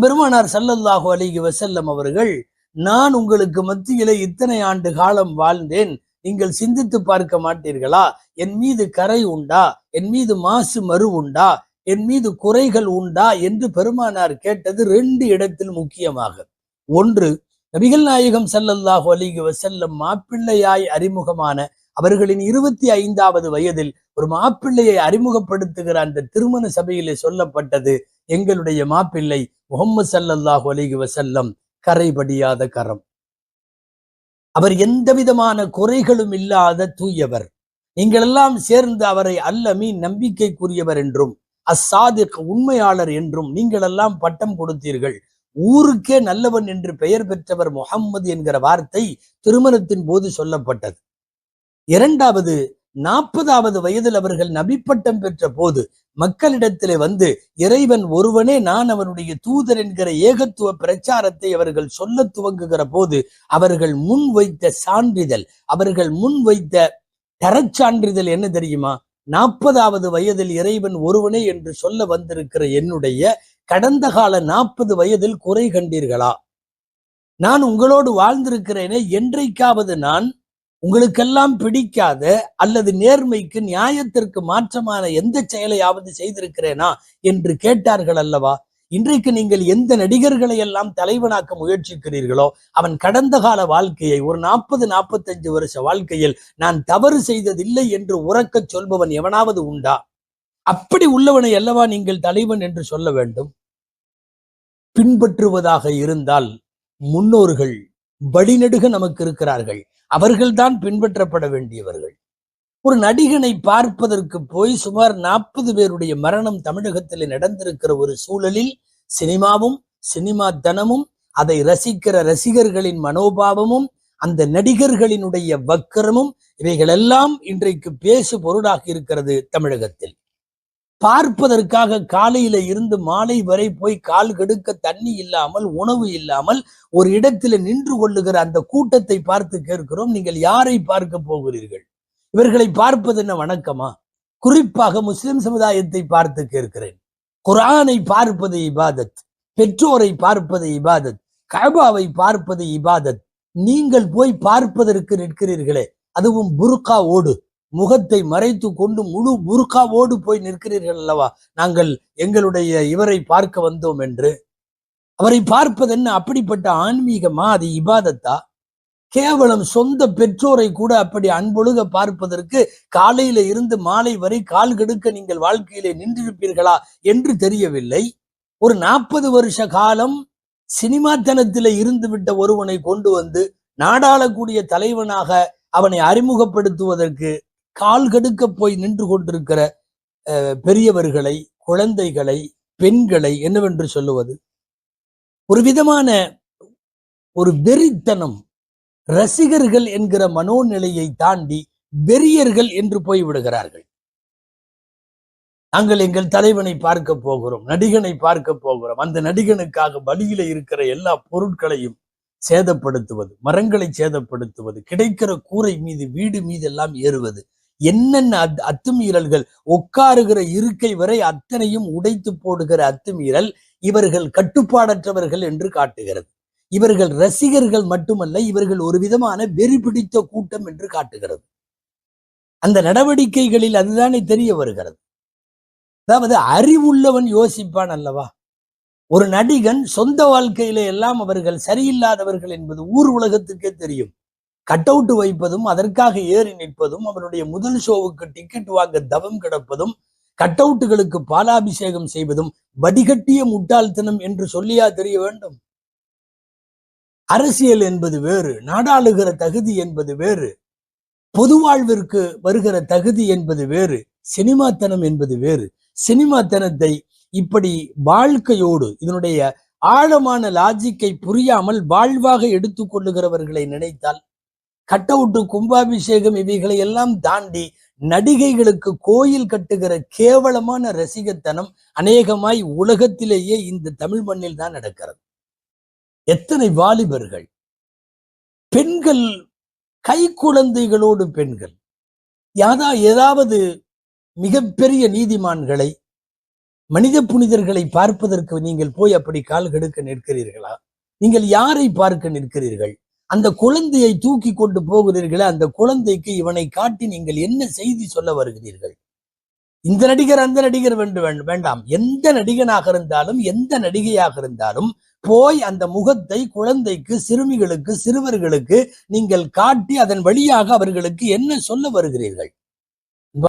பெருமானார் சல்லல்லாஹு அலிகி வசல்லம் அவர்கள் நான் உங்களுக்கு மத்தியிலே இத்தனை ஆண்டு காலம் வாழ்ந்தேன் நீங்கள் சிந்தித்து பார்க்க மாட்டீர்களா? என் மீது கரை உண்டா? என் மீது மாசு மறு உண்டா? என் மீது குறைகள் உண்டா? என்று பெருமானார் கேட்டது ரெண்டு இடத்தில் முக்கியமாக. ஒன்று நபிகள் நாயகம் சல்லல்லாஹு அலிகி வசல்லம் மாப்பிள்ளையாய் அறிமுகமான அவர்களின் இருபத்தி ஐந்தாவது வயதில் ஒரு மாப்பிள்ளையை அறிமுகப்படுத்துகிற அந்த திருமண சபையிலே சொல்லப்பட்டது எங்களுடைய மாப்பிள்ளை முகம்மது சல்லல்லாஹு அலைஹி வசல்லம் கரைபடியாத கரம். அவர் எந்த விதமான குறைகளும் இல்லாத தூயவர். நீங்கள் எல்லாம் சேர்ந்து அவரை அல்லமி நம்பிக்கைக்குரியவர் என்றும் அசாதிக் உண்மையாளர் என்றும் நீங்கள் எல்லாம் பட்டம் கொடுத்தீர்கள். ஊருக்கே நல்லவன் என்று பெயர் பெற்றவர் முகம்மது என்கிற வார்த்தை திருமணத்தின் போது சொல்லப்பட்டது. இரண்டாவது நாற்பதாவது வயதில் அவர்கள் நபிப்பட்டம் பெற்ற போது மக்களிடத்திலே வந்து இறைவன் ஒருவனே நான் அவனுடைய தூதர் என்கிற ஏகத்துவ பிரச்சாரத்தை அவர்கள் சொல்ல துவங்குகிற போது அவர்கள் முன் வைத்த சான்றிதழ் அவர்கள் முன் வைத்த தரச்சான்றிதழ் என்ன தெரியுமா? நாற்பதாவது வயதில் இறைவன் ஒருவனே என்று சொல்ல வந்திருக்கிற என்னுடைய கடந்த கால நாற்பது வயதில் குறை கண்டீர்களா? நான் உங்களோடு வாழ்ந்திருக்கிறேனே என்றைக்காவது நான் உங்களுக்கெல்லாம் பிடிக்காத அல்லது நேர்மைக்கு நியாயத்திற்கு மாற்றமான எந்த செயலையாவது செய்திருக்கிறேனா என்று கேட்டார்கள் அல்லவா? இன்றைக்கு நீங்கள் எந்த நடிகர்களை எல்லாம் தலைவனாக்க முயற்சிக்கிறீர்களோ அவன் கடந்த கால வாழ்க்கையை ஒரு நாற்பது நாற்பத்தஞ்சு வருஷ வாழ்க்கையில் நான் தவறு செய்ததில்லை என்று உறக்கச் சொல்பவன் எவனாவது உண்டா? அப்படி உள்ளவனை அல்லவா நீங்கள் தலைவன் என்று சொல்ல வேண்டும்? பின்பற்றுவதாக இருந்தால் முன்னோர்கள் வழிநெடுக நமக்கு இருக்கிறார்கள். அவர்கள்தான் பின்பற்றப்பட வேண்டியவர்கள். ஒரு நடிகனை பார்ப்பதற்கு போய் சுமார் நாற்பது பேருடைய மரணம் தமிழகத்தில் நடந்திருக்கிற ஒரு சூழலில் சினிமாவும் சினிமா தனமும் அதை ரசிக்கிற ரசிகர்களின் மனோபாவமும் அந்த நடிகர்களினுடைய வக்கரமும் இவைகளெல்லாம் இன்றைக்கு பேசு பொருளாக இருக்கிறது தமிழகத்தில். பார்ப்பதற்காக காலையில இருந்து மாலை வரை போய் கால் கெடுக்க தண்ணி இல்லாமல் உணவு இல்லாமல் ஒரு இடத்துல நின்று கொள்ளுகிற அந்த கூட்டத்தை பார்த்து கேட்கிறோம். நீங்கள் யாரை பார்க்க போகிறீர்கள்? இவர்களை பார்ப்பது என்ன வணக்கமா? குறிப்பாக முஸ்லிம் சமுதாயத்தை பார்த்து கேட்கிறேன். குரானை பார்ப்பது இபாதத் பெற்றோரை பார்ப்பது இபாதத் கபாவை பார்ப்பது இபாதத். நீங்கள் போய் பார்ப்பதற்கு நிற்கிறீர்களே அதுவும் புர்காவோடு. முகத்தை மறைத்து கொண்டு முழு புர்காவோடு போய் நிற்கிறீர்கள் அல்லவா? நாங்கள் எங்களுடைய இவரை பார்க்க வந்தோம் என்று. அவரை பார்ப்பதென்ன அப்படிப்பட்ட ஆன்மீகமா? அது இபாதத்தா? கேவலம் சொந்த பெற்றோரை கூட அப்படி அன்பொழுக பார்ப்பதற்கு காலையில இருந்து மாலை வரை கால் கெடுக்க நீங்கள் வாழ்க்கையிலே நின்றிருப்பீர்களா என்று தெரியவில்லை. ஒரு நாற்பது வருஷ காலம் சினிமாத்தனத்தில இருந்து விட்ட ஒருவனை கொண்டு வந்து நாடாளக்கூடிய தலைவனாக அவனை அறிமுகப்படுத்துவதற்கு கால் கடுக்க போய் நின்று கொண்டிருக்கிற அஹ், பெரியவர்களை குழந்தைகளை பெண்களை என்னவென்று சொல்லுவது? ஒரு விதமான ஒரு வெறித்தனம். ரசிகர்கள் என்கிற மனோநிலையை தாண்டி வெறியர்கள் என்று போய் விடுகிறார்கள். நாங்கள் எங்கள் தலைவனை பார்க்க போகிறோம் நடிகனை பார்க்க போகிறோம். அந்த நடிகனுக்காக வழியில இருக்கிற எல்லா பொருட்களையும் சேதப்படுத்துவது மரங்களை சேதப்படுத்துவது கிடைக்கிற கூரை மீது வீடு மீது எல்லாம் ஏறுவது என்னென்ன அத்- அத்துமீறல்கள்? உட்காருகிற இருக்கை வரை அத்தனையும் உடைத்து போடுகிற அத்துமீறல் இவர்கள் கட்டுப்பாடற்றவர்கள் என்று காட்டுகிறது. இவர்கள் ரசிகர்கள் மட்டுமல்ல இவர்கள் ஒரு விதமான வெறி பிடித்த கூட்டம் என்று காட்டுகிறது. அந்த நடவடிக்கைகளில் அதுதானே தெரிய வருகிறது. அதாவது அறிவுள்ளவன் யோசிப்பான் அல்லவா? ஒரு நடிகன் சொந்த வாழ்க்கையில எல்லாம் அவர்கள் சரியில்லாதவர்கள் என்பது ஊர் உலகத்துக்கே தெரியும். கட் அவுட் வைப்பதும் அதற்காக ஏறி நிற்பதும் அவருடைய முதல் ஷோவுக்கு டிக்கெட் வாங்க தவம் கிடப்பதும் கட் அவுட்டுகளுக்கு பாலாபிஷேகம் செய்வதும் வடிகட்டிய முட்டாள்தனம் என்று சொல்லியா தெரிய வேண்டும்? அரசியல் என்பது வேறு நாடாளுகிற தகுதி என்பது வேறு பொது வாழ்விற்கு வருகிற தகுதி என்பது வேறு சினிமாத்தனம் என்பது வேறு. சினிமாத்தனத்தை இப்படி வாழ்க்கையோடு இதனுடைய ஆழமான லாஜிக்கை புரியாமல் வாழ்வாக எடுத்துக்கொள்ளுகிறவர்களை நினைத்தால் கட்டவுட்டு கும்பாபிஷேகம் இவைகளை எல்லாம் தாண்டி நடிகைகளுக்கு கோயில் கட்டுகிற கேவலமான ரசிகத்தனம் அநேகமாய் உலகத்திலேயே இந்த தமிழ் மண்ணில் தான் நடக்கிறது. எத்தனை வாலிபர்கள். பெண்கள் கை குழந்தைகளோடு பெண்கள். யாதா ஏதாவது மிகப்பெரிய நீதிமான்களை மனித புனிதர்களை பார்ப்பதற்கு நீங்கள் போய் அப்படி கால் கெடுக்க நிற்கிறீர்களா? நீங்கள் யாரை பார்க்க நிற்கிறீர்கள்? அந்த குழந்தையை தூக்கி கொண்டு போகிறீர்களே அந்த குழந்தைக்கு இவனை காட்டி நீங்கள் என்ன செய்தி சொல்ல வருகிறீர்கள்? இந்த நடிகர் அந்த நடிகர் வேண்டு வேண்டாம். எந்த நடிகனாக இருந்தாலும் எந்த நடிகையாக இருந்தாலும் போய் அந்த முகத்தை குழந்தைக்கு சிறுமிகளுக்கு சிறுவர்களுக்கு நீங்கள் காட்டி அதன் வழியாக அவர்களுக்கு என்ன சொல்ல வருகிறீர்கள்?